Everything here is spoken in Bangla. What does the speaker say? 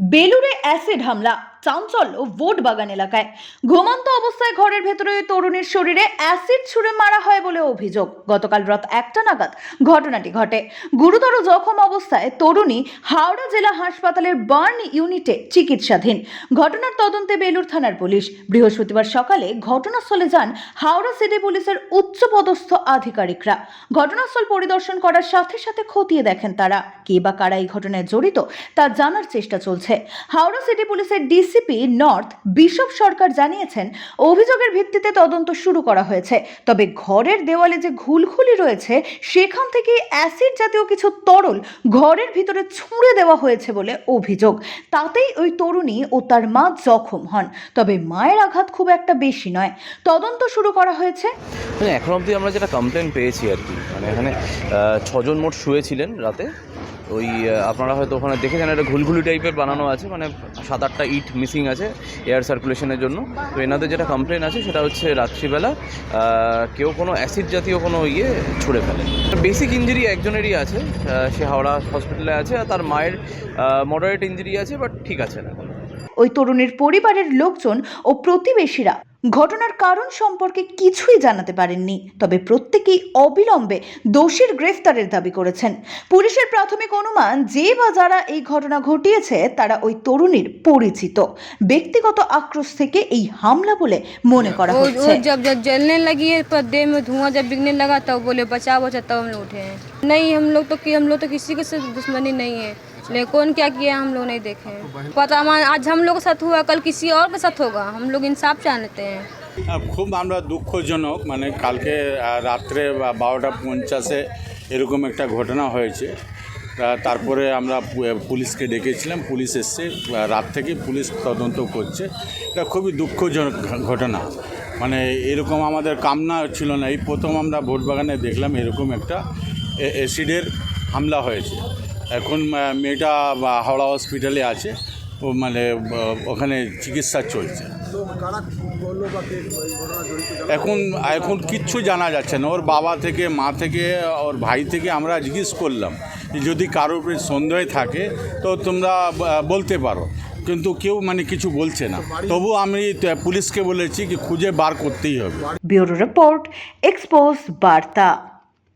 বেলুড়ে অ্যাসিড হামলা। চাঞ্চল্য ভোট বাগান এলাকায়। ঘুমন্ত অবস্থায় ঘরের ভেতরে ওই তরুণীর শরীরে অ্যাসিড ছুঁড়ে মারা হয় বলে অভিযোগ। গতকাল রাত একটা নাগাদ ঘটনাটি ঘটে। গুরুতর জখম অবস্থায় তরুণী হাওড়া জেলা হাসপাতালের বার্ন ইউনিটে চিকিৎসাধীন। ঘটনার তদন্তে বেলুর থানার পুলিশ। বৃহস্পতিবার সকালে ঘটনাস্থলে যান হাওড়া সিটি পুলিশের উচ্চপদস্থ আধিকারিকরা। ঘটনাস্থল পরিদর্শন করার সাথে সাথে খতিয়ে দেখেন তারা। কে বা কারা এই ঘটনায় জড়িত তা জানার চেষ্টা চলছে। হাওড়া সিটি পুলিশের ডিসিপি নর্থ বিশপ সরকার জানিয়েছেন, অভিযোগের ভিত্তিতে তদন্ত শুরু করা হয়েছে। তবে ঘরের দেওয়ালে যে ঘুলখুলি রয়েছে, সেখান থেকে অ্যাসিড জাতীয় কিছু তরল ঘরের ভিতরে ছুঁড়ে দেওয়া হয়েছে বলে অভিযোগ। তাতেই ওই তরুণী ও তার মা জখম হন। তবে মায়ের আঘাত খুব একটা বেশি নয়। তদন্ত শুরু করা হয়েছে। মানে এখন অবধি আমরা যেটা কমপ্লেন পেয়েছি আর কি মানে এখানে ছজন মোট শুয়েছিলেন রাতে। ওই আপনারা হয়তো ওখানে দেখেছেন, একটা ঘুলঘুলি টাইপের বানানো আছে মানে সাত আটটা ইট মিসিং আছে এয়ার সার্কুলেশনের জন্য। তো এনাদের যেটা কমপ্লেন আছে, সেটা হচ্ছে রাত্রিবেলা কেউ কোনো অ্যাসিড জাতীয় কোনো ইয়ে ছুঁড়ে ফেলে। বেসিক ইঞ্জুরি একজনেরই আছে সে হাওড়া হসপিটালে আছে, আর তার মায়ের মডারেট ইঞ্জুরি আছে বাট ঠিক আছে না। ওই তরুণীর পরিবারের লোকজন ও প্রতিবেশীরা ঘটনার কারণ সম্পর্কে কিছুই জানাতে পারেননি তবে প্রত্যেকেই অবিলম্বে দোষীর গ্রেফতারের দাবি করেছেন পুলিশের প্রাথমিক অনুমান যে বা যারা এই ঘটনা ঘটিয়েছে তারা ওই তরুণীর পরিচিত ব্যক্তিগত আক্রোশ থেকে এই হামলা বলে মনে করা वो হচ্ছে वो जब जब जलने लगी है तो देह में धुआं जब बिकने लगा तब बोले बचाओ बचाओ तब हम लोग उठे हैं नहीं हम लोग तो कि हम लोग तो किसी के साथ दुश्मनी नहीं है लेकिन कौन क्या किया हम लोग नहीं देखे हैं पता हमारा आज हम लोग के साथ हुआ कल किसी और के साथ होगा हम लोग इंसाफ चाहते हैं আহ, খুব আমরা দুঃখজনক মানে কালকে আহ, রাত্রে বা- বারোটা পঞ্চাশে এরকম একটা ঘটনা হয়েছে তা তারপরে আমরা পু- পুলিশকে ডেকেছিলাম পুলিশ এসছে আহ, রাত থেকে পুলিশ তদন্ত করছে এটা খুবই দুঃখজনক ঘ- ঘটনা মানে এরকম আমাদের কামনা ছিল না এই প্রথম আমরা ভোট বাগানে দেখলাম এরকম একটা এ- অ্যাসিডের হামলা হয়েছে এখন মেয়েটা হাওড়া হসপিটালে আছে। ও মানে ওখানে চিকিৎসা চলছে। এখন এখন কিচ্ছু জানা যাচ্ছে না। ওর বাবা থেকে, মা থেকে, ওর ভাই থেকে আমরা জিজ্ঞেস করলাম যদি কারোর সন্দেহ থাকে, তো তোমরা বলতে পারো। কিন্তু কেউ মানে কিছু বলছে না। তবু আমি পুলিশকে বলেছি কি, খুঁজে বার করতেই হবে। ব্যুরো রিপোর্ট, এক্সপোজ বার্তা।